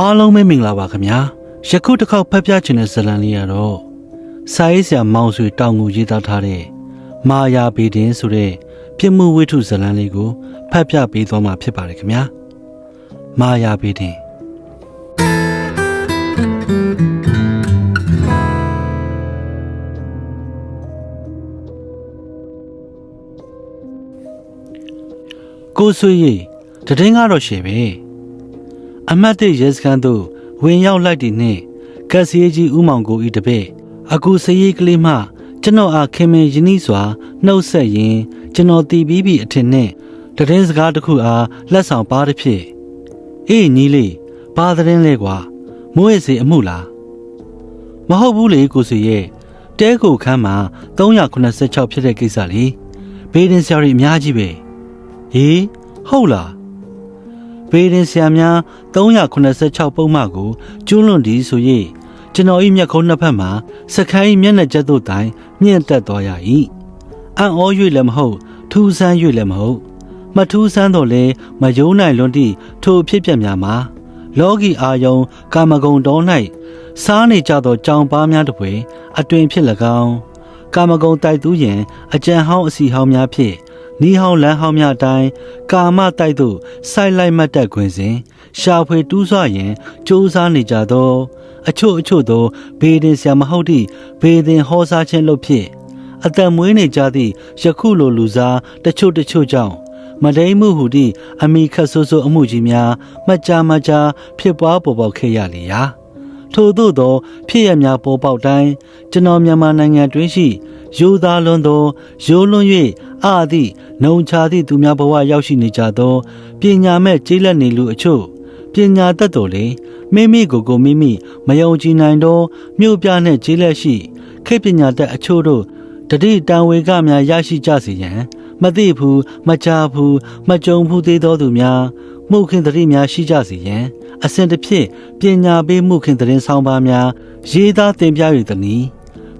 အားလုံးပဲမင်္ဂလာပါခင်ဗျာယခုတစ်ခေါက်ဖတ်ပြချင်တဲ့ဇာတ်လမ်းလေးကတော့စာရေးဆရာမောင်ဆွေတောင်ငူရေးသားထားတဲ့မာယာဘေဒင်းဆိုတဲ့ပြစ်မှုဝိထုဇာတ်လမ်းလေးကိုဖတ်ပြပေးသွားမှာဖြစ်ပါတယ်ခင်ဗျာမာယာဘေဒင်းကိုဆွေရီတည်င်းကတော့ရှယ်ပဲ အမတ်တဲ့ရဲစခန်းသို့ဝင်ရောက်လိုက်တဲ့နှင့်ကက်စီကြီးဦးမောင်ကိုဤတပည့်အခုစရေးကလေးမှကျွန်တော်အားခင်မင်ယင်းဤစွာနှုတ်ဆက်ရင်းကျွန်တော်တည်ပြီးပြီအထင်နှင့်တည်င်းစကားတစ်ခုအားလက်ဆောင်ပါတစ်ဖြစ်အေးညီလေးဘာသတင်းလဲကွာမိုးရစေအမှုလားမဟုတ်ဘူးလေကိုစီရဲ့တဲကိုခန်းမှာ386ဖြစ်တဲ့ကိစ္စလေဘေးဒင်ဆရာကြီးအများကြီးပဲဟေးဟုတ်လား ဘေးရင်ဆရာများ386ပုံမှန်ကိုကျွလွန်ဒီဆို၍ကျွန်တော်၏မျက်ခုံးနှစ်ဖက်မှာစခိုင်းမျက်နှာကျက်တို့တိုင်မြင့်တက်သွားရ၏အံ့ဩ၍လည်းမဟုတ်ထူးဆန်း၍လည်းမဟုတ်မထူးဆန်းတော့လဲမယုံနိုင်လွန်သည့်ထိုအဖြစ်ပြက်များမှာလောကီအာယုံကာမဂုဏ်တော်၌စားနေကြသောကြောင်ပါများတစ်ပွေအတွင်ဖြစ်၎င်းကာမဂုဏ်တိုက်သူရင်အကြံဟောင်းအစီဟောင်းများဖြင့် နီးဟောင်းလန်းဟောင်းများအတိုင်းကာမတိုက်သို့စိုက်လိုက်မှတ်တက်ခွင်စဉ်ရှာဖွေတူးဆွရင်စူးစမ်းနေကြသောအချို့အချို့သောဘေးဒင်ဆရာမဟုတ်သည့်ဘေးဒင်ဟောစားခြင်းလို့ဖြစ်အသက်မွေးနေကြသည့်ယခုလိုလူစားတချို့တချို့ကြောင့်မဒိမှုဟူသည့်အမိခတ်ဆိုးဆိုးအမှုကြီးများမကြာမကြာဖြစ်ပွားပေါ်ပေါက်ခဲ့ရလေရာထို့သို့သော ဖြစ်ရများပေါ်ပေါက်တိုင်းကျွန်တော်မြန်မာနိုင်ငံတွင်းရှိ ယူသားလွန်သောရိုးလွန်၍အာသည့်နှုံချသည့်သူများဘဝရောက်ရှိနေကြသောပညာမဲ့ကျေးလက်နေလူအချို့ပညာတတ်တော်လေမိမိကိုယ်ကိုမိမိမယုံကြည်နိုင်သောမြို့ပြနှင့်ကျေးလက်ရှိခေတ်ပညာတတ်အချို့တို့တတိတံဝေကများရရှိကြစေရန်မသိဘူးမကြားဘူးမကြုံဘူးသေးသောသူများမှုခင်တတိများရှိကြစေရန်အစဉ်တစ်ဖြစ်ပညာပေးမှုခင်တရင်ဆောင်ပါများရေးသားတင်ပြ၍တနည်း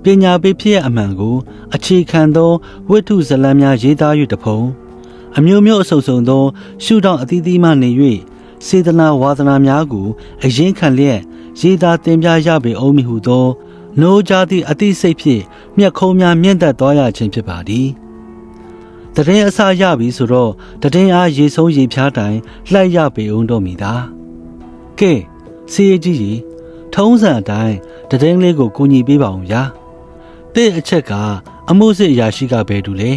ပညာပေးဖြစ်ရအမှန်ကိုအခြေခံသောဝိထုဇလံများရေးသား၍တဖုံအမျိုးမျိုးအဆုပ်ဆုံသော ရှုထောင့်အသီးသီးမှနေ၍စေတနာဝါသနာများကိုအရင်ခံလျက်ရေးသားတင်ပြရပေအောင်မည်ဟုသောနိုးကြသည့်အသိစိတ်ဖြင့်မျက်ခုံးများမြင့်တက်သွားရခြင်းဖြစ်ပါသည်တရင်အစာရပြီဆိုတော့တရင်အားရေဆုံးရေဖြားတိုင်လှိုက်ရပေအောင်တော့မိသာကဲစီးရကြီးကြီးထုံးစံအတိုင်းတရင်လေးကိုကူညီပေးပါအောင်ဗျာ တဲ့အချက်ကအမှုစစ်အရာရှိကဘယ်သူလဲ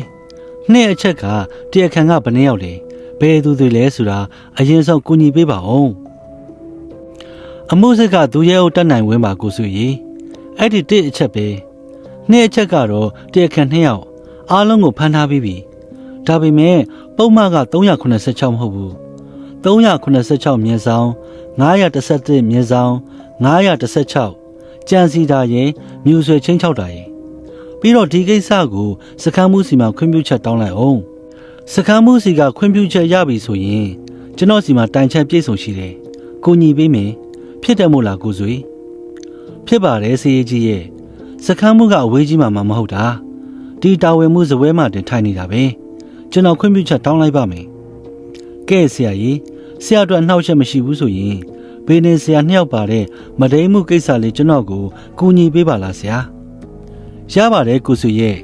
နှစ်အချက်ကတရားခံကဘယ်နှယောက်လဲဘယ်သူတွေလဲဆိုတာအရင်ဆုံးကူညီပေးပါအောင်အမှုစစ်ကသူရဲကိုတတ်နိုင်ဝင်းပါကိုစုရီအဲ့ဒီတစ်အချက်ပဲနှစ်အချက်ကတော့တရားခံနှစ်ယောက်အားလုံးကိုဖမ်းထားပြီးပြီဒါပေမဲ့ပုံမှန်က386မဟုတ်ဘူး386မြင်းဆောင်911မြင်းဆောင်916ကြံစီတာရင်မြူဆွေချင်း6တာရင် ပြီးတော့ဒီကိစ္စကိုစကမ်းမှုစီမှာခွင့်ပြုချက်တောင်းလိုက်အောင်စကမ်းမှုစီကခွင့်ပြုချက်ရပြီဆိုရင်ကျွန်တော်စီမှာတိုင်ချက်ပြည့်စုံရှိတယ်ကိုညီပေးမယ်ဖြစ်တယ်မို့လားကိုဆွေဖြစ်ပါတယ်စေးကြီးရဲ့စကမ်းမှုကအဝေးကြီးမှမဟုတ်တာဒီတာဝန်မှုဇပွဲမှတင်ထိုင်နေတာပဲကျွန်တော်ခွင့်ပြုချက်တောင်းလိုက်ပါမယ်ကဲဆရာကြီးဆရာတို့အနှောက်အယှက်မရှိဘူးဆိုရင်ဘေးနေဆရာနှစ်ယောက်ပါတဲ့မဒိမှုကိစ္စလေးကျွန်တော်ကိုကူညီပေးပါလားဆရာ ရပါတယ်ကိုစုရဲ့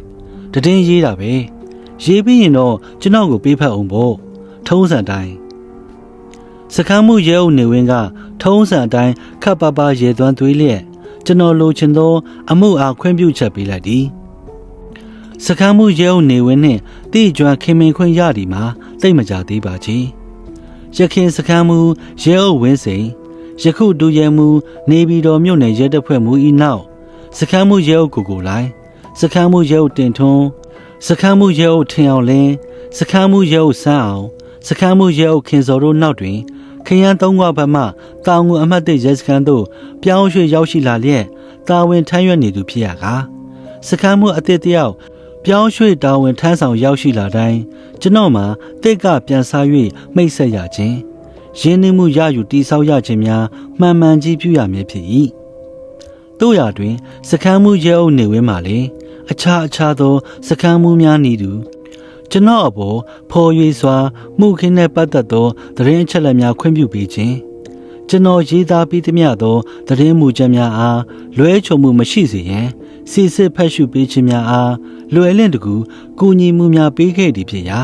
တည်င်းရေးတာပဲရေးပြီးရင်တော့ကျွန်တော်ကိုပေးဖက်အောင်ပေါ့ထုံးစံတိုင်းစကမ်းမှုရဲအုပ်နေဝင်းကထုံးစံအတိုင်းခပ်ပါပါရေသွမ်းသွေးလျက်ကျွန်တော်လိုချင်သော အမှုအားခွင့်ပြုချက်ပေးလိုက်သည်စကမ်းမှုရဲအုပ်နေဝင်းနှင့်တိကျွမ်းခင်မင်ခွင့်ရသည်မှာသိမကြသေးပါချေရခင်စကမ်းမှုရဲအုပ်ဝင်းစိန်ယခုဒူရဲမှုနေပြည်တော်မြို့နယ်ရဲတပ်ဖွဲ့မှုဤနောက် စခန်းမှုရဲအုပ်ကိုကိုလိုက်စခန်းမှုရဲအုပ်တင်ထွန်းစခန်းမှုရဲအုပ်ထင်အောင်လင်းစခန်းမှုရဲအုပ်ဆန်းအောင်စခန်းမှုရဲအုပ်ခင်စော်တို့နောက်တွင်ခရမ်းသုံးခွဘက်မှတာဝန်အမှတ်၁ရဲစခန်းသို့ပြောင်းရွှေ့ရောက်ရှိလာလျက်တာဝန်ထမ်းရွက်နေသူဖြစ်ရကားစခန်းမှုအသစ်တယောက်ပြောင်းရွှေ့တာဝန်ထမ်းဆောင်ရောက်ရှိလာတိုင်းကျွန်တော်မှာတိတ်ကပြန်စား၍မိတ်ဆက်ရခြင်းရင်းနှီးမှုရယူတိဆောက်ရခြင်းများမှန်မှန်ကြီးပြုရမည်ဖြစ်၏ တို့ရာတွင် စခန်းမှုရဲအုပ်နေဝင်းမှလည်းအခြားအခြားသောစခန်းမှုများနေသူကျွန်တော်အပေါ်ဖော်ရွေစွာမှုခင်းနဲ့ပတ်သက်သောသတင်းအချက်အလက်များခွင့်ပြုပေးခြင်းကျွန်တော်ရေးသားပြီးသမျှသောသတင်းမူချက်များအားလွဲချုံမှုမရှိစေရန်စီစစ်ဖတ်ရှုပေးခြင်းများအားလွယ်လင့်တကူကူညီမှုများပေးခဲ့သည်ဖြစ်ရာ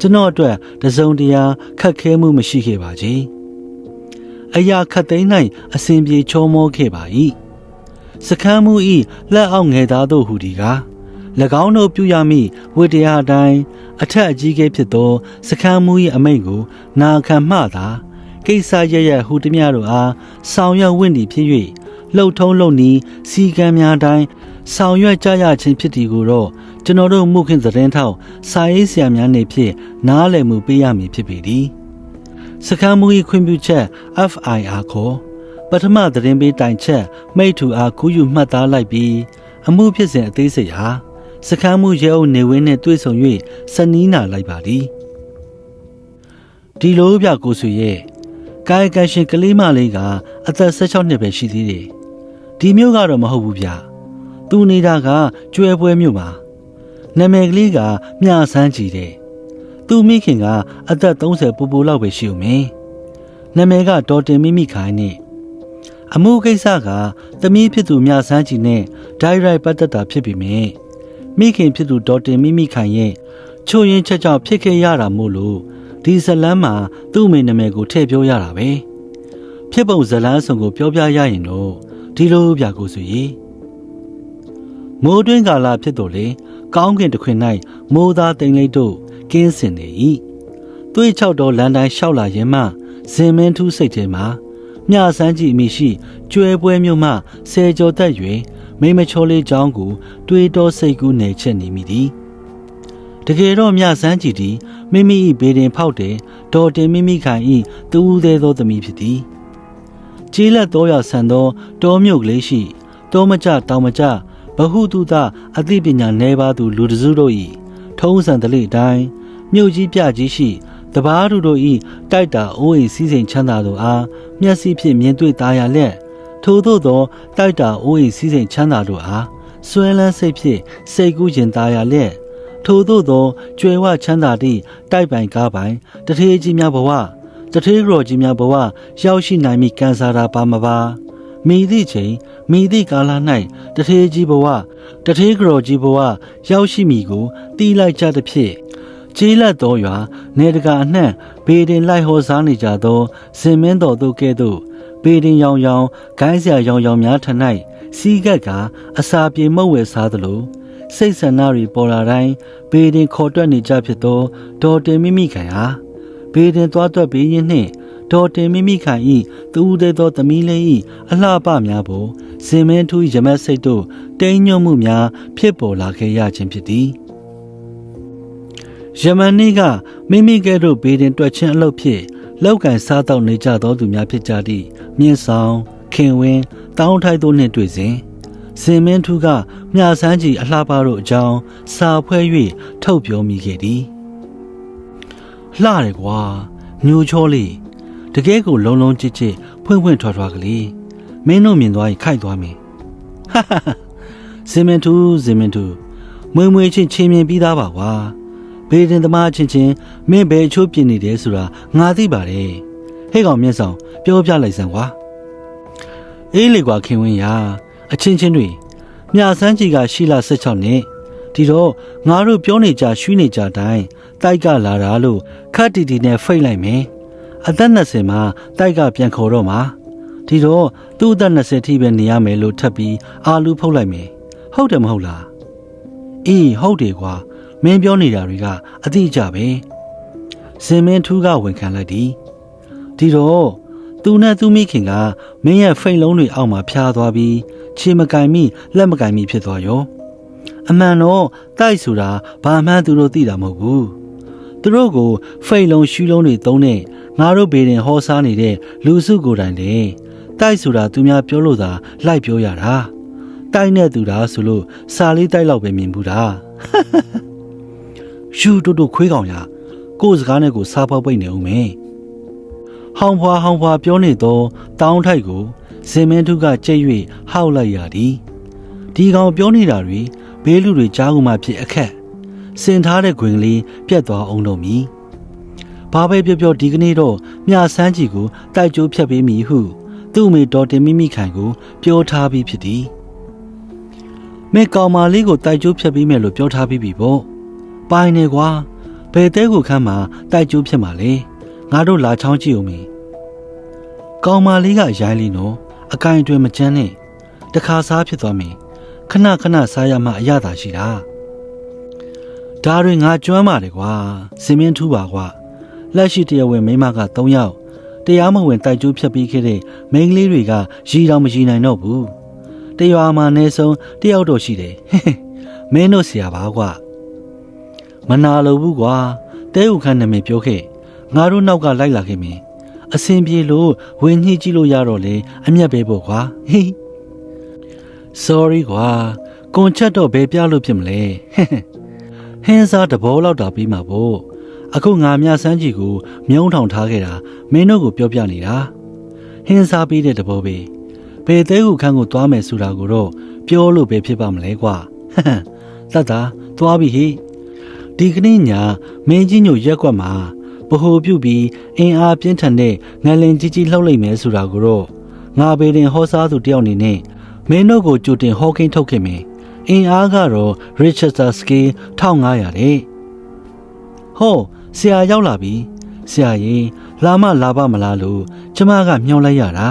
ကျွန်တော်အတွက်တစုံတရာခက်ခဲမှုမရှိခဲ့ပါကြီးအရာခတ်သိမ်း၌အစဉ်ပြေချောမောခဲ့ပါ၏ စခန်းမူ၏လက်အောက်ငယ်သားတို့ဟူဒီကား၎င်းတို့ပြုရမည့်ဝိတရားအတိုင်းအထက်အကြီးကဲဖြစ်သော စခန်းမူ၏အမိန့်ကို နာခံမှသာကိစ္စရရဟူသည်များတို့အားဆောင်ရွက်ဝင်သည်ဖြစ်၍လှုပ်ထုံးလုံနီးစီကံများတိုင်းဆောင်ရွက်ကြရခြင်းဖြစ်သည်ကိုတော့ကျွန်တော်တို့မှုခင်သတင်းထောက်စာရေးဆရာများနေဖြင့်နားလည်မှုပေးရမည်ဖြစ်ပေသည်စခန်းမူ၏ခွင့်ပြုချက် FIR ခေါ် ပထမသတင်းပေးတိုင်ချက်မိထူအားကူးယူမှတ်သားလိုက်ပြီးအမှုဖြစ်စဉ်အသေးစိတ်ဟာစခန်းမှုရဲအုပ်နေဝင်းနှင့်တွေ့ဆုံ၍စနီးနာလိုက်ပါသည်ဒီလိုပြကိုဆွေရဲ့ကာယကံရှင်ကလေးမလေးကအသက်16နှစ်ပဲရှိသေးတယ်ဒီမျိုးကတော့မဟုတ်ဘူးဗျသူနေတာကကျွဲပွဲမျိုးမှာနာမည်ကလေးကမြဆန်းကြည့်တယ်သူမိခင်ကအသက်30ပူပူလောက်ပဲရှိဦးမယ်နာမည်ကဒေါ်တင်မိမိခိုင်နဲ့ အမှုကိစ္စကသမီးဖြစ်သူမြဆန်းကြည်နဲ့ဒိုင်ရိုက်ပတ်သက်တာဖြစ်ပြီမြင်မိခင်ဖြစ်သူဒေါ်တင်မိမိခိုင်ရဲ့ချိုရင်ချက်ကြောင့်ဖြစ်ခဲ့ရတာမို့လို့ဒီဇလန်းမှာသူ့အမေနာမည်ကိုထည့်ပြောရတာပဲဖြစ်ပုံဇလန်းစုံကိုပြောပြရရင်တော့ဒီလိုပြကိုဆိုရင်မိုးတွင်းကာလဖြစ်တော်လေကောင်းကင်တစ်ခွင်၌မိုးသားတိမ်လေးတို့ကင်းစင်နေ၏သွေးချောက်တော်လန်တိုင်းလျှောက်လာရင်မှဇင်မင်းထူးစိတ်ထဲမှာ မြဆန်းကြည့်အမိရှိကျွဲပွဲမြို့မှဆယ်ကျော်သက်၍မိမချောလေးချောင်းကိုတွေးတောစိတ်ကူးနေချက်နေမိသည်တကယ်တော့မြဆန်းကြည့်သည်မိမိ၏ဘေဒင်ဖောက်တဲ့ဒေါ်တင်မိမိခိုင်၏တူးသေးသောသမီးဖြစ်သည်ကျေးလက်တော်ရဆန်သောတောမြုပ်ကလေးရှိတောမကြတောင်မကြဘဟုတုတအသိပညာနှဲပါသူလူတစုတို့၏ထုံးစံတလိအတိုင်းမြို့ကြီးပြကြီးရှိ တပားတို့တို့ဤတိုက်တာအိုးအိမ်စီးစိမ်ချမ်းသာတို့အားမျက်စိဖြင့်မြင်တွေ့သားရလက်ထို့သောသောတိုက်တာအိုးအိမ်စီးစိမ်ချမ်းသာတို့အားဆွဲလန်းစိတ်ဖြင့်စိတ်ကူးရင်သားရလက်ထို့သောသောကျွယ်ဝချမ်းသာသည့်တိုက်ပိုင်ကားပိုင်တထေးကြီးများဘဝတထေးရော်ကြီးများဘဝရောက်ရှိနိုင်မိကန်စားတာပါမပါမိသည့်ချိန်မိသည့်ကာလ၌တထေးကြီးဘဝတထေးကတော်ကြီးဘဝရောက်ရှိမိကိုတီးလိုက်ကြသဖြင့် ကျေးလက်တော်ရွာနေတကာအနှံ့ဘေဒင်လိုက်ဟောစားနေကြသောစင်မင်းတော်တို့ကဲ့သို့ဘေဒင်ရောင်ရောင်ဂိုင်းစရာရောင်ရောင်များထ၌စီးကပ်ကအစာပြေမုတ်ဝဲစားသလိုစိတ်ဆန္ဒတွေပေါ်လာတိုင်းဘေဒင်ခေါ်တွက်နေကြဖြစ်သောဒေါ်တင်မိမိခံဟာဘေဒင်သွားတွက်ပြီးရင်းနှင့်ဒေါ်တင်မိမိခံဤသူဦးသေးသောသမီးလေးဤအလှပများကိုစင်မင်းထူးရမက်စိတ်တို့တိမ်ညွတ်မှုများဖြစ်ပေါ်လာခဲ့ရခြင်းဖြစ်သည် ယမန်နေ့ကမိမိကဲ့သို့ဘေးတင်တွက်ချင်းအလုပ်ဖြစ်လောက်ကန်စားတော့နေကြသောသူများဖြစ်ကြသည့်မြင့်ဆောင်ခင်ဝင်းတောင်းထိုက်တို့နှင့်တွေ့စဉ်စင်မင်းထူးကမြဆန်းကြီးအလှပတို့အကြောင်းစာဖွဲ၍ထုတ်ပြောမိခဲ့သည်လှတယ်ကွာမျိုးချောလေးတကယ်ကိုလုံလုံချစ်ချစ်ဖွင့်ဖွင့်ထွားထွားကလေးမင်းတို့မြင်သွားရင်ခိုက်သွားမယ်ဟာဟာစင်မင်းထူးစင်မင်းထူးမွေမွေချင်းချင်းမြင်ပြီးသားပါကွာ ဘေးတင်သမားချင်းချင်းမင်းဘယ်အချိုးပြင်နေတယ်ဆိုတာငါသိပါတယ်ဟဲ့ကောင်မျက်ဆောင်ပြောပြလိုက်စမ်းကွာအေးလေကွာခင်ဝင်းရာအချင်းချင်းတွေမြဆန်းကြီးကရှိလာ16နှစ်ဒီတော့ငါတို့ပြောနေကြရွှီနေကြတိုင်းတိုက်ကလာတာလို့ခတ်တီတီနဲ့ဖိတ်လိုက်မယ်အသက်20မှာတိုက်ကပြန်ခေါ်တော့မှာဒီတော့သူ့အသက်20ထိပဲနေရမယ်လို့ထပ်ပြီးအာလူဖုတ်လိုက်မယ်ဟုတ်တယ်မဟုတ်လားအေးဟုတ်တယ်ကွာ မင်းပြောနေတာတွေကအတိအကျပဲစင်မင်းထူးကဝန်ခံလိုက်သည်ဒီတော့သူနဲ့သူမိခင်ကမင်းရဲ့ဖိတ်လုံးတွေအောက်မှာဖျားသွားပြီးခြေမကင်မိလက်မကင်မိဖြစ်သွားရောအမှန်တော့တိုက်ဆိုတာဘာမှန်းသူတို့သိတာမဟုတ်ဘူးသူတို့ကိုဖိတ်လုံးရှူးလုံးတွေသုံးတဲ့ငါတို့ဘေးရင်ဟောစားနေတဲ့လူစုကိုယ်တိုင်လေတိုက်ဆိုတာသူများပြောလို့သာလိုက်ပြောရတာတိုက်နဲ့သူတာဆိုလို့စာလေးတိုက်လောက်ပဲမြင်ဘူးတာ ရှူတူတူခွေးကောင်ရကိုယ်စကားနဲ့ကိုစားပေါက်ပိတ်နေဦးမယ်ဟောင်ဖွာဟောင်ဖွာပြောနေသောတောင်းထိုက်ကိုစင်မင်းထုကကြိတ်၍ဟောက်လိုက်ရသည်ဒီကောင်ပြောနေတာတွေဘေးလူတွေကြားကူမှဖြစ်အခက်စင်ထားတဲ့ခွင်ကလေးပြတ်သွားအောင်လို့မီဘာပဲပြောပြောဒီကနေ့တော့မြဆန်းကြီးကိုတိုက်ကြိုးဖြတ်ပေးမိဟု သူ့အမေတော်တင်မိမိခိုင်ကိုပြောထားပြီးဖြစ်သည်မေကောင်မာလေးကိုတိုက်ကြိုးဖြတ်ပေးမယ်လို့ပြောထားပြီးပြီပေါ့ ပိုင်နေကွာဘယ်တဲကိုခမ်းမှာတိုက်ကြိုးဖြတ်မှာလဲငါတို့လာချောင်းကြည့်ဦးမေကောင်မာလေးကရိုင်းလီနော်အကင်အတွင်မချမ်းနဲ့တခါစားဖြစ်သွားမယ်ခဏခဏစားရမှအရသာရှိတာဒါတွေငါကျွမ်းပါတယ်ကွာစင်မင်းထူးပါကွာလက်ရှိတရားဝင်မိန်းမက3ယောက်တရားမဝင်တိုက်ကျိုးဖြတ်ပြီးခဲ့တဲ့မိန်းကလေးတွေကရီတော်မရီနိုင်တော့ဘူးတရွာမှာအနည်းဆုံးတယောက်တော့ရှိတယ်ဟဲ့ဟဲ့မင်းတို့ဆရာပါကွာ မနာလို့ဘူးကွာတဲဥခန်းနာမည်ပြောခဲ့ငါတို့နောက်ကလိုက်လာခဲ့မင်းအစင်ပြေလို့ဝင်ညှိကြည့်လို့ရတော့လေအမျက်ပဲပေါ့ကွာဟိ sorry ကွာကွန်ချက်တော့ဘယ်ပြလို့ဖြစ်မလဲဟဲ့ဟဲ့ဟင်းစားတဘောလောက်တာပြီးမှာပေါ့အခုငါမြဆန်းကြီးကိုမြုံထောင်ထားခဲ့တာမင်းတို့ကိုပြောပြနေတာဟင်းစားပြီးတဲ့တဘောပဲဘယ်သေးခုခန်းကိုသွားမယ်ဆိုတာကိုတော့ပြောလို့ပဲဖြစ်ပါမလဲကွာဟမ်သတ်တာသွားပြီဟိ ဒီကနေ့ညမင်းကြီးညိုရက်ကွက်မှာဗဟိုပြုတ်ပြီးအင်အားပြင်းထန်တဲ့ငလင်ကြီးကြီးလှုပ်လိုက်မယ်ဆိုတာကိုတော့ငါဘေတင်ဟောစားသူတယောက်အနေနဲ့မင်းတို့ကိုကြိုတင်ဟောခင်းထုတ်ခဲ့မယ်အင်အားကတော့ Richester Scale 1500တဲ့ဟောဆရာရောက်လာပြီဆရာရင်လာမလာပါမလားလို့ကျမကမျှော်လိုက်ရတာ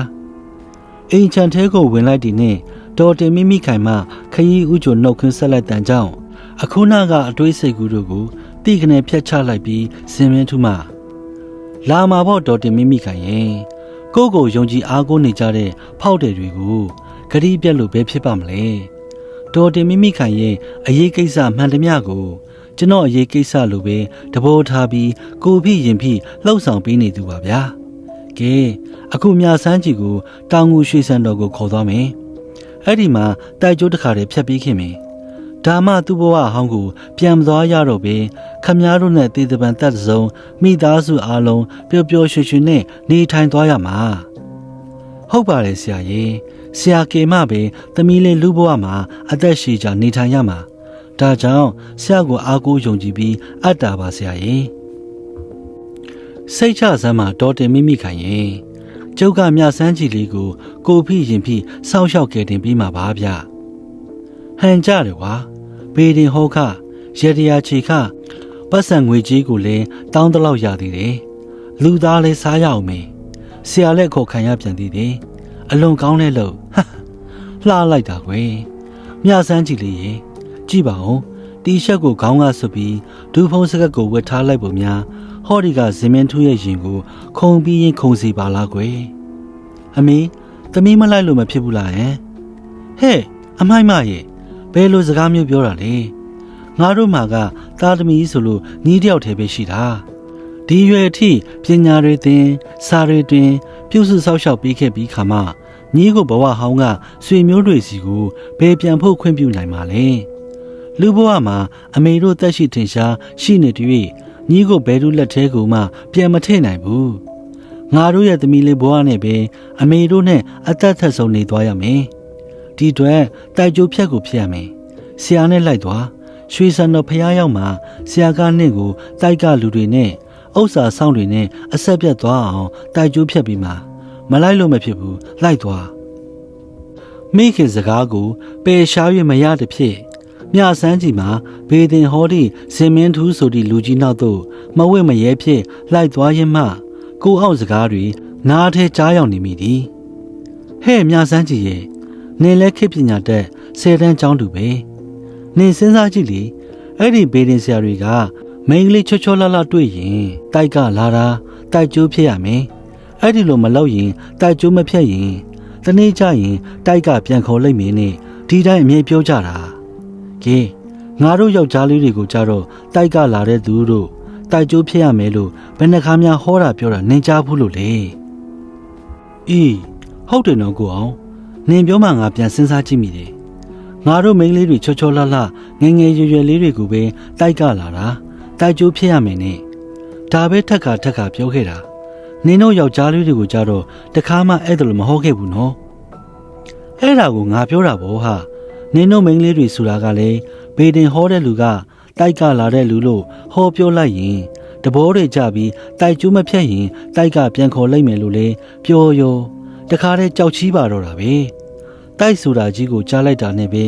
အိမ်ချန်ထဲကိုဝင်လိုက်ဒီနေ့တော်တင်မိမိခိုင်မှခရီးဥချိုနှုတ်ခင်းဆက်လက်တန်ကြောင်း အခုနကအတွေးစိတ်ကူးတို့ကိုတိကနေဖြတ်ချလိုက်ပြီးစင်မင်းထူးမှလာမှာပေါ့တော်တင်မိမိခိုင်ရင်ကိုယ့်ကိုယုံကြည်အားကိုးနေကြတဲ့ဖောက်တယ်တွေကိုဂရီးပြက်လို့ပဲဖြစ်ပါမလဲတော်တင်မိမိခိုင်ရဲ့အရေးကိစ္စမှန်သမျှကိုကျွန်တော်အရေးကိစ္စလိုပဲတဘောထားပြီးကိုဖြစ်ရင်ဖြစ်လှုပ်ဆောင်ပေးနေသူပါဗျာကဲအခုမြဆန်းကြီးကိုတောင်ငူရွှေစံတော်ကိုခေါ်သွားမယ်အဲ့ဒီမှာတိုက်ကျိုးတစ်ခါတည်းဖြတ်ပြီးခင်မယ် ဒါမှသူ့ဘဝအဟောင်းကိုပြန်မသွားရတော့ပဲခမည်းတော်နဲ့တေတပံတက်စုံမိသားစုအားလုံးပျော်ပျော်ရွှင်ရွှင်နဲ့နေထိုင်သွားရမှာဟုတ်ပါတယ်ဆရာကြီးဆရာကေမပဲသမီးလေးလူဘဝမှာအသက်ရှည်ကြနေထိုင်ရမှာဒါကြောင့်ဆရာကိုအားကိုးယုံကြည်ပြီးအပ်တာပါဆရာကြီးစိတ်ချစမ်းမှာတော်တင်မိမိခိုင်ရင်ကျုပ်ကမြဆန်းကြည်လေးကိုကိုဖိရင်ဖိစောက်ရှောက်ကယ်တင်ပြီးမှာပါဗျ ဟန်ကြတယ်ကွာဘေဒင်ဟောခရတရာချီခပတ်စံငွေကြီးကိုလည်းတောင်းတလောက်ရသေးတယ်လူသားလည်းစားရအောင်မေဆရာလက်ခေါ်ခံရပြန်သေးတယ်အလွန်ကောင်းတဲ့လို့လှလိုက်တာကွယ်မြဆန်းကြည်လေးရေကြည့်ပါဦးတီရှပ်ကိုခေါင်းကဆွပြီးဒူးဖုံးစကတ်ကိုဝတ်ထားလိုက်ပုံများဟော်ဒီကဇင်မင်းထူးရဲ့ရင်ကိုခုံပြီးရင်ခုံစီပါလားကွယ်အမေသမီးမလိုက်လို့မဖြစ်ဘူးလားဟမ်ဟဲ့အမိုက်မရဲ့ဘ ယ်လိုစကားမျိုးပြောတာလဲငါတို့မှာကသားသမီးဆိုလို့ညီးတယောက်တည်းပဲရှိတာဒီရွယ်အထိပညာတွေသင်စာတွေတွင် ပြုစုဆောက်ရှောက်ပြီးခဲ့ပြီးခါမှညီးကိုဘဝဟောင်းကဆွေမျိုးတွေစီကိုဘယ်ပြန်ဖို့ခွင့်ပြုနိုင်မှာလဲလူဘဝမှာအမေတို့တက်ရှိထင်ရှားရှိနေတွေ့ညီကိုဘဲတို့လက်ထဲကိုမှ ပြန်မထည့်နိုင်ဘူးငါတို့ရဲ့သမီးလေးဘဝနဲ့ပဲအမေတို့နဲ့အသက်သက်ဆုံးနေသွားရမယ် ဒီအတွက်တိုက်ကြိုးဖြတ်ကိုဖျက်ရမယ်ဆရာနဲ့လိုက်သွားရွှေစံတော်ဖះရောက်မှာဆရာကနှင့်ကိုတိုက်ကလူတွေနဲ့ဥစ္စာဆောင်တွေနဲ့အဆက်ပြတ်သွားအောင်တိုက်ကြိုးဖြတ်ပြီးမှမလိုက်လို့မဖြစ်ဘူးလိုက်သွားမိခင်စကားကိုပယ်ရှား၍မရတဲ့ဖြစ်မြဆန်းကြီးမှာဘေဒင်ဟောဒီစင်မင်းထူးဆိုသည့်လူကြီးနောက်သို့မဝဲမရဲဖြစ်လိုက်သွားရင်မှကိုအောက်စကားတွေနားထဲကြားရောက်နေမိသည်ဟဲ့မြဆန်းကြီးရဲ့ နင်လဲခေပညာတက်ဆယ်တန်းကျောင်းသူပဲနင်စဉ်းစားကြည့်လေအဲ့ဒီဘေဒင်ဆရာတွေကမိန်းကလေးချောချောလာလာတွေ့ရင်တိုက်ကလာတာတိုက်ကျိုးဖြစ်ရမယ်အဲ့ဒီလိုမလုပ်ရင်တိုက်ကျိုးမဖြတ်ရင်တနေ့ကျရင်တိုက်ကပြန်ခေါ်လိုက်မင်းနဲ့ဒီတိုင်းအမြဲပြောကြတာကဲငါတို့ယောက်ျားလေးတွေကိုကြတော့တိုက်ကလာတဲ့သူတို့တိုက်ကျိုးဖြစ်ရမယ်လို့ဘယ်နှခါများဟောတာပြောတာနင်ကြားဘူးလို့လေအေးဟုတ်တယ်နော်ကိုအောင် နင်ပြောမှငါပြန်စဉ်းစားကြည့်မိတယ်ငါတို့မိန်းကလေးတွေချောချောလှလှငယ်ငယ်ရွယ်ရွယ်လေးတွေကိုပဲတိုက်ကလာတာတိုက်ကျိုးဖြစ်ရမယ်နဲ့ဒါပဲထက်ခါထက်ခါပြောခဲ့တာနင်တို့ယောက်ျားလေးတွေကိုကြတော့တခါမှအဲ့ဒါလိုမဟုတ်ခဲ့ဘူးနော်အဲ့ဒါကိုငါပြောတာဗောဟာနင်တို့မိန်းကလေးတွေဆိုတာကလည်းဘေဒင်ဟောတဲ့လူကတိုက်ကလာတဲ့လူလို့ဟောပြောလိုက်ရင်တတဘောတွေကြပြီးတိုက်ကျိုးမဖြတ်ရင်တိုက်ကပြန်ခေါ်လိုက်မယ်လို့လေပြောရော တခါတည်းကြောက်ချီးပါတော့တာပဲတိုက်ဆိုတာကြီးကိုကြားလိုက်တာနဲ့ပဲ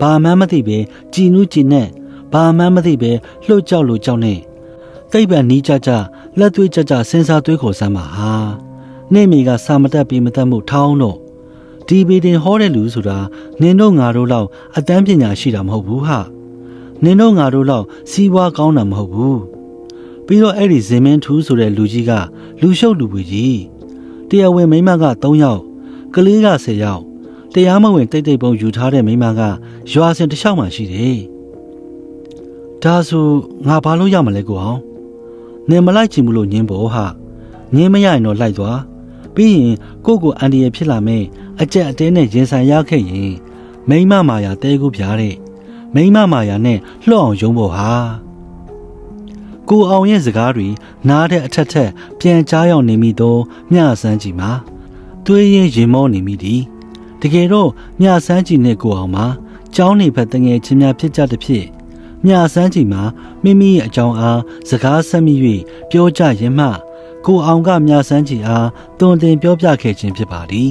ဘာမှန်းမသိပဲကြည်နူးကြည်နဲ့ဘာမှန်းမသိပဲလှုပ်ကြောက်လို့ကြောက်နဲ့သိပ်ပံနီးကြကြလက်သွေးကြကြစဉ်းစားသွေးခေါ်စမ်းပါဟာနေမိကစာမတက်ပြီးမတက်မှုထောင်းတော့ဒီဗီဒင်ဟောတဲ့လူဆိုတာနင်တို့ငါတို့လောက်အတန်းပညာရှိတာမဟုတ်ဘူးဟာနင်တို့ငါတို့လောက်စီးပွားကောင်းတာမဟုတ်ဘူးပြီးတော့အဲ့ဒီဇင်မင်းထူးဆိုတဲ့လူကြီးကလူရှုပ်လူပွေကြီး တရားဝင်မိန်းမက3ယောက်ကလေးက10ယောက်တရားမဝင်တိတ်တိတ်ပုံယူထားတဲ့မိန်းမကရွာစင်တစ်လျှောက်မှရှိတယ်ဒါဆိုငါဘာလို့ရမလဲကိုအောင်နင်မလိုက်ချင်ဘူးလို့ညင်းဖို့ဟာညင်းမရရင်တော့လိုက်သွားပြီးရင်ကိုကိုအန်ဒီရဖြစ်လာမယ်အကြက်အတဲနဲ့ရင်ဆိုင်ရခဲ့ရင်မိန်းမမာယာတဲကူပြားတဲ့မိန်းမမာယာနဲ့လှော့အောင်ယုံဖို့ဟာ ကိုအောင်ရဲ့စကားတွေနားတဲ့အထက်ထက်ပြန်ကြားရောက်နေမိတော့မြဆန်းကြီးမှာသွေးရင်ရင်မောနေမိသည်တကယ်တော့မြဆန်းကြီးနဲ့ကိုအောင်မှာကျောင်းနေဘက်တငယ်ချင်းများဖြစ်ကြတဲ့ဖြစ်မြဆန်းကြီးမှာမိမိရဲ့အကြောင်းအားစကားဆက်မိ၍ပြောကြရင်မှကိုအောင်ကမြဆန်းကြီးအားတွင်တင်ပြောပြခဲ့ခြင်းဖြစ်ပါသည်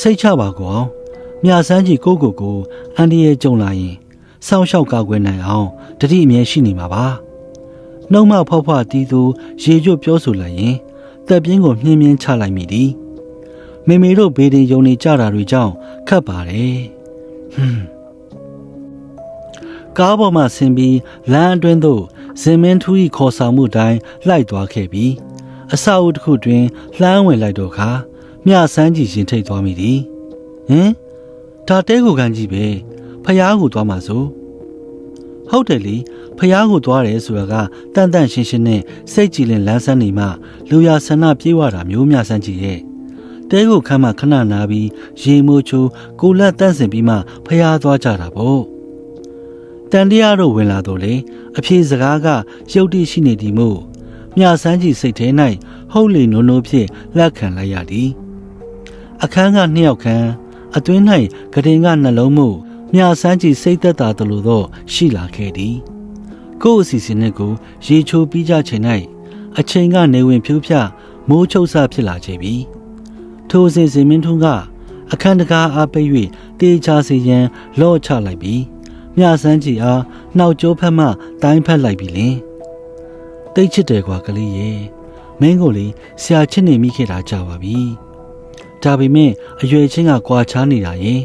စိတ်ချပါကောအောင်မြဆန်းကြီးကိုကိုကိုအန်ဒီရဲ့ကြုံလာရင်စောင့်ရှောက်ကာကွယ်နိုင်အောင်တတိအမြဲရှိနေမှာပါ နှုံမဖောက်ဖွားတီးသူရေကျွတ်ပြောဆိုလိုက်ရင်တက်ပြင်းကိုမြင်းမြင်းချလိုက်မိသည်မေမေတို့ဘေးတင်ယုံနေကြတာတွေကြောင့်ခတ်ပါတယ်ဟွန်းကားပေါ်မှဆင်းပြီးလမ်းအတွင်းသို့ဇင်မင်းထူး၏ခေါ်ဆောင်မှုတိုင်းလိုက်သွားခဲ့ပြီးအဆောက်အဦတစ်ခုတွင်လှမ်းဝင်လိုက်တော့ခါမြဆန်းကြည့်ရင်ထိတ်သွားမိသည်ဟင်ဒါတဲကိုကန်ကြီးပဲဖျားကိုသွားမှာဆို ဟုတ်တယ်လေဖျားကိုသွားတယ်ဆိုတာကတန်တန့်ရှင်းရှင်းနဲ့စိတ်ကြည်လင်လန်းဆန်းနေမှလူရဆန္ဒပြေးဝတာမျိုးမြဆန်းကြည့်ရဲ့တဲကိုခမ်းမှခဏနာပြီးရေမိုးချိုးကိုလက်တန့်စင်ပြီးမှဖျားသွားကြတာပေါ့တန်တရားတို့ဝင်လာတော့လေအဖြေစကားကရုပ်တိရှိနေသည်မို့မြဆန်းကြည့်စိတ်ထဲ၌ဟုတ်လေနိုးနိုးဖြင့်လက်ခံလိုက်ရသည်အခန်းကနှစ်ယောက်ခန်းအတွင်း၌ကတင်ကနှလုံးမှု မြဆန်းကြည့်စိတ်သက်သာသလိုတော့ရှိလာခဲ့သည်ကို့အစီအစဉ်နဲ့ကိုရေချိုးပြီးကြချိန်၌အချိန်ကနေဝင်ဖြူးဖြမိုးချုပ်ဆဖြစ်လာခဲ့ပြီထိုစဉ်စင်မင်းထွန်းကအခန်းတကားအားပိတ်၍တေချာစီရန်လော့ချလိုက်ပြီးမြဆန်းကြည့်အားနှောက်ကျိုးဖက်မှတိုင်းဖက်လိုက်ပြီလင်တိတ်ချစ်တယ်ကွာကလေးရေမင်းကိုလေဆရာချစ်နေမိခဲ့တာကြပါပြီဒါပေမဲ့အရွယ်ချင်းကကွာခြားနေတာရင်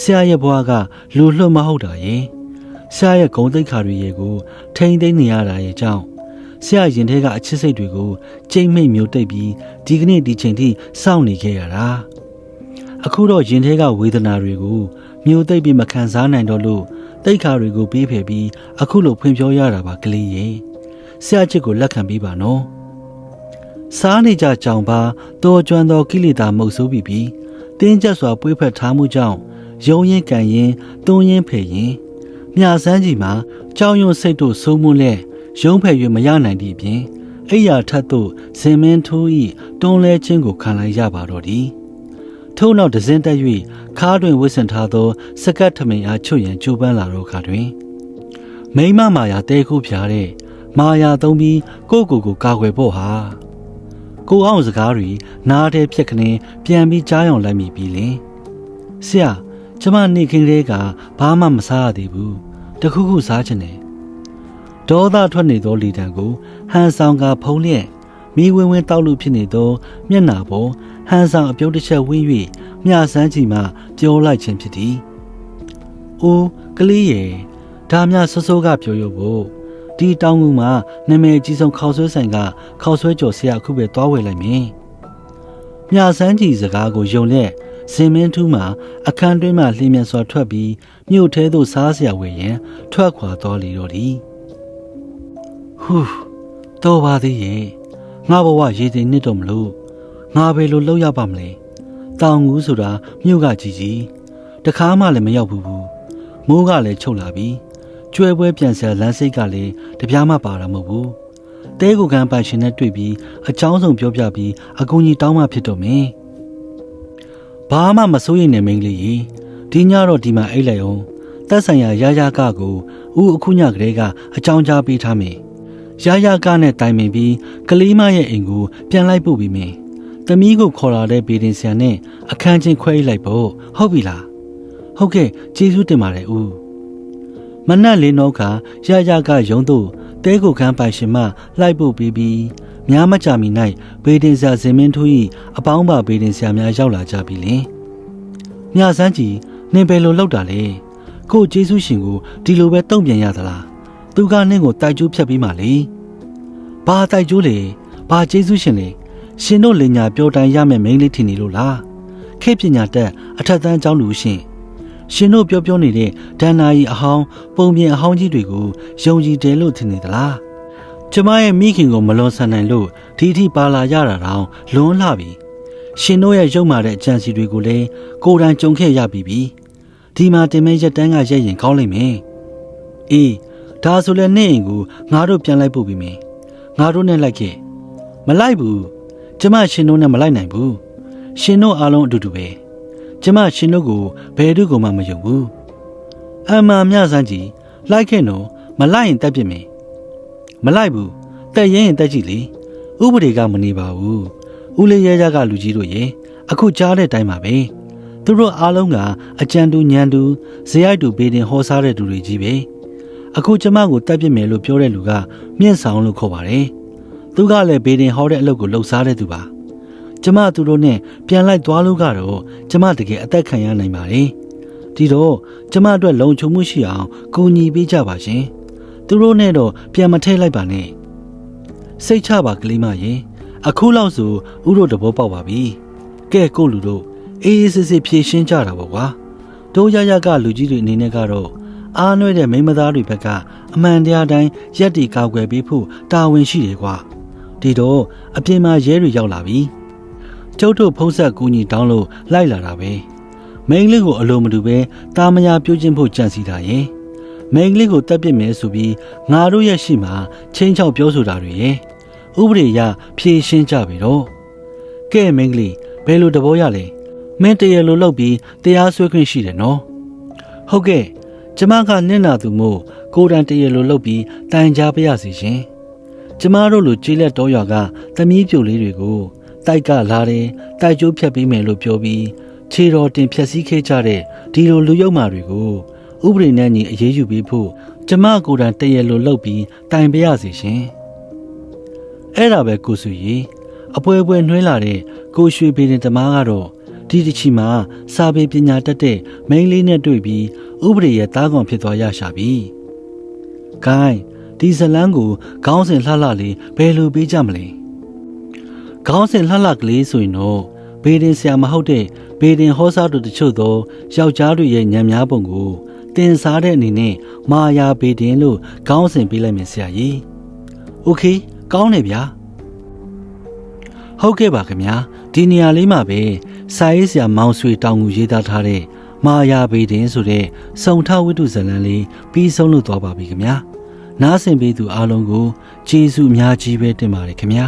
ဆရာရဲ့ဘဝကလူလွတ်မဟုတ်တာရင်ဆရာရဲ့ဂုံတိတ်ခါတွေရေကို ထိမ့်သိမ့်နေရတာရဲ့ကြောင့်ဆရာရင်ထဲကအချစ်စိတ်တွေကိုကြိတ်မိတ်မျိုးတိတ်ပြီးဒီကနေ့ဒီချိန်ထိစောင့်နေခဲ့ရတာအခုတော့ရင်ထဲကဝေဒနာတွေကိုမျိုးသိပ်ပြီးမခံစားနိုင်တော့လို့တိတ်ခါတွေကိုပေးဖယ်ပြီးအခုလိုဖွင့်ပြောရတာပါကလေးရေဆရာချစ်ကိုလက်ခံပေးပါနော်စားနေကြကြောင်ပါတော်ကျွမ်းသောကိလေသာမုတ်ဆိုးပြီးပြီး တင်းကျပ်စွာပွေးဖက်ထားမှုကြောင့်ယုံရင်ကန်ရင်တွန်းရင်ဖယ်ရင်မြဆန်းကြီးမှာကြောင်ရွံ့စိတ်တို့စိုးမှုလက်ရုံးဖယ်၍မရနိုင်သည့်ပြင်အိယာထက်သို့ဇင်မင်းထိုး၏တွန်းလဲခြင်းကိုခံလိုက်ရပါတော့သည်ထို့နောက်ဒဇင်းတက်၍ခါးတွင်ဝစ်ဆင်ထားသော စကတ်ထမိန်အားချွတ်ရန်ကြိုးပမ်းလာတော့ခါတွင်မိမမာယာတဲခုဖြာတဲ့မာယာသုံးပြီးကိုကိုကိုကာကွယ်ဖို့ဟာ ကိုအောင်စကားတွေနားထဲဖြစ်ခနေပြန်ပြီးကြားအောင်လိုက်မိပြီလင်ဆရာကျမနေခင်းလေးကဘာမှမစားရသေးဘူးတခုခုစားချင်တယ်ဒေါသထွက်နေသောလီတံကိုဟန်ဆောင်ကဖုံးလျက်မိဝင်းဝင်းတောက်လို့ဖြစ်နေသောမျက်နာပေါ်ဟန်ဆောင်အပြုတ်တစ်ချက်ဝင်း၍မြဆန်းချီမှပြောလိုက်ခြင်းဖြစ်သည်။အိုးကလေးရဲ့ဒါမြဆဆိုးကပြောရဖို့ ဒီတောင်းငူမှာနာမည်အကြီးဆုံးခေါက်ဆွဲဆိုင်ကခေါက်ဆွဲကြော်ဆရာအခုပဲတွားဝယ်လိုက်မင်း။မြဆန်းကြည်စကားကိုယုံလက်စင်မင်းထူးမှာအခန်းတွင်းမှလျင်မြန်စွာထွက်ပြီးမြို့ထဲသို့စားစရာဝယ်ရန်ထွက်ခွာတော်လေတော့သည်။ဟူးတော်ပါသေးရဲ့ငါဘဝရေတင်နစ်တော့မလို့ငါပဲလို့လှုပ်ရပါမလဲ။တောင်ငူဆိုတာမြို့ကကြီးကြီးတခါမှလည်းမရောက်ဘူးဘူး။မိုးကလည်းချုပ်လာပြီ။ ကျွဲပွဲပြန်ဆရာလမ်းစိတ်ကလည်းတပြားမှပါတာမဟုတ်ဘူး။တဲကိုကန်ပိုင်ရှင်နဲ့တွေ့ပြီးအချောင်းဆုံးပြောပြပြီးအကူကြီးတောင်းမှဖြစ်တော့မင်း။ဘာမှမစိုးရိမ်နဲ့မင်းလေးကြီးဒီညတော့ဒီမှာအိတ်လိုက်အောင်တက်ဆိုင်ရာရရကကိုဦးအခုညကလေးကအကြောင်းကြားပေးထားမယ်ရရကနဲ့တိုင်ပင်ပြီးကလေးမရဲ့အိမ်ကိုပြန်လိုက်ပို့ပြီးမင်းသမီးကိုခေါ်လာတဲ့ဘေဒင်ဆရာနဲ့အခန်းချင်းခွဲလိုက်ဖို့ဟုတ်ပြီလားဟုတ်ကဲ့ကျေးဇူးတင်ပါတယ်ဦး မနက်လေးနောက်ကရရကရုံးတို့တဲကိုခန်းပိုင်ရှင်မှလိုက်ပို့ပြီးပြီးများမကြမီ၌ဘေဒင်ဆရာဇင်မင်းထွေး၏အပေါင်းပါဘေဒင်ဆရာများရောက်လာကြပြီလင်မြစန်းကြီးနင်ဘယ်လိုလုပ်တာလဲကို့ကျေးဇူးရှင်ကိုဒီလိုပဲတုံ့ပြန်ရသလားသူကနင့်ကိုတိုက်ကျိုးဖြတ်ပြီးမှလေဘာတိုက်ကျိုးလဲဘာကျေးဇူးရှင်လဲရှင်တို့လင်ညာပြောတိုင်းရမယ်မိန်းလေးထင်နေလို့လားခေတ်ပညာတက်အထက်တန်းကျောင်းလူရှင် ရှင်တို့ပြောပြောနေတဲ့ဒဏ္ဍာရီအဟောင်းပုံပြင်အဟောင်းကြီးတွေကိုယုံကြည်တယ်လို့ထင်နေသလားကျမရဲ့မိခင်ကိုမလွန်ဆန်နိုင်လို့ဒီအထိပါလာရတာတောင်လွန်လှပြီရှင်တို့ရဲ့ရုပ်မာတဲ့အကြံစီတွေကိုလည်းကိုယ်တိုင်ကြုံခဲ့ရပြီးပြီဒီမှာတင်မဲရက်တန်းကရက်ရင်ကောင်းလိမ့်မယ်အေးဒါဆိုလည်းနေအိမ်ကိုငါတို့ပြန်လိုက်ပို့ပြီးမယ်ငါတို့နဲ့လိုက်ခဲ့မလိုက်ဘူးကျမရှင်တို့နဲ့မလိုက်နိုင်ဘူးရှင်တို့အားလုံးအတူတူပဲ ကျမရှင်တို့ကိုဘယ်သူမှမယုံဘူးအမှန်မြဆန်းကြီးလိုက်ခဲ့နော်မလိုက်ရင်တက်ပြစ်မယ်မလိုက်ဘူးတက်ရင်ရင်တက်ကြည့်လေဥပဒေကမနေပါဘူးဦးလေးရဲကြကလူကြီးတို့ရေအခုကြားတဲ့အတိုင်းပါပဲသူတို့အားလုံးကအကြံတူညံတူဇယိုက်တူဘေးတင်ဟောစားတဲ့သူတွေကြီးပဲအခုကျမကိုတက်ပြစ်မယ်လို့ပြောတဲ့လူကမြင့်ဆောင်လို့ခေါ်ပါတယ်သူကလည်းဘေးတင်ဟောတဲ့အလုပ်ကိုလှုပ်ရှားတဲ့သူပါ ကျမသူတို့နဲ့ပြန်လိုက်သွားလို့ကတော့ကျမတကယ်အသက်ခံရနိုင်ပါတယ်ဒီတော့ကျမအတွက်လုံခြုံမှုရှိအောင်ကူညီပေးကြပါရှင်သူတို့နဲ့တော့ပြန်မထဲလိုက်ပါနဲ့စိတ်ချပါကလေးမရေအခုလောက်ဆိုဥတို့တဘောပေါက်ပါပြီကဲကိုလူတို့အေးအေးဆေးဆေးဖြည့်ရှင်းကြတာပေါ့ကွာတို့ရရကလူကြီးတွေအနေနဲ့ကတော့အားနွဲ့တဲ့မိန်းမသားတွေဘက်ကအမှန်တရားတိုင်းရက်တီကောက်ွယ်ပေးဖို့တာဝန်ရှိတယ်ကွာဒီတော့အပြင်မှာရဲတွေရောက်လာပြီ ကျုပ်တို့ဖုံးဆက်ကူညီတောင်းလို့လိုက်လာတာပဲမိန်းကလေးကိုအလိုမတူပဲတာမယာပြုတ်ချင်းဖို့ကြံစီတာရဲ့မိန်းကလေးကိုတက်ပစ်မယ်ဆိုပြီးငါတို့ရဲ့ရှိမှာချင်းချောက်ပြောဆိုတာတွေရဲ့ဥပဒေအရဖြေရှင်းကြပြီတော့ကဲမိန်းကလေးဘယ်လိုတဘောရလဲမင်းတရလိုလုပ်ပြီးတရားစွဲခွင့်ရှိတယ်နော်ဟုတ်ကဲ့ကျမကနင့်နာသူမို့ကိုတန်တရလိုလုပ်ပြီးတိုင်ကြားပြရစီရှင်ကျမတို့လိုကြေးလက်တော်ရွာကသမီးပြိုလေးတွေကို တိုက်ကလာတယ်တိုက်ကျိုးဖြတ်ပေးမယ်လို့ပြောပြီးခြေတော်တင်ဖြတ်စည်းခဲ့ကြတဲ့ဒီလိုလူယုံမာတွေကိုဥပဒေနဲ့ညီအရေးယူပေးဖို့ကျမကိုယ်တိုင်တရလိုလုပ်ပြီးတိုင်ပြရစီရှင်အဲ့ဒါပဲကိုစုရီအပွဲပွဲနှွှဲလာတဲ့ကိုရွှေပေတင်တမားကတော့ဒီတစ်ချီမှာစာပေပညာတတ်တဲ့မိန်းလေးနဲ့တွေ့ပြီးဥပဒေရဲ့တားကောင်ဖြစ်သွားရရှာပြီ။ဂိုင်းဒီဇလန်းကိုခေါင်းစဉ်လှလှလေးဘယ်လိုပေးကြမလဲ။ ခေါင်းစဉ်လှလှကလေးဆိုရင်တော့ဘေဒင်ဆရာမဟုတ်တဲ့ဘေဒင်ဟောစားတို့တချို့သောယောက်ျားတွေရဲ့ညံများပုံကိုတင်စားတဲ့အနေနဲ့မာယာဘေဒင်လို့ခေါင်းစဉ်ပေးလိုက်မယ်ဆရာကြီး။ Okay ကောင်းတယ်ဗျာ။ဟုတ်ကဲ့ပါခင်ဗျာဒီနေရာလေးမှာပဲစာရေးဆရာမောင်ဆွေတောင်ငူရေးသားထားတဲ့မာယာဘေဒင်ဆိုတဲ့စုံထဝိတုဇလံလေးပြီးဆုံးလို့သွားပါပြီခင်ဗျာနားဆင်ပေးသူအားလုံးကိုကျေးဇူးအများကြီးပဲတင်ပါတယ်ခင်ဗျာ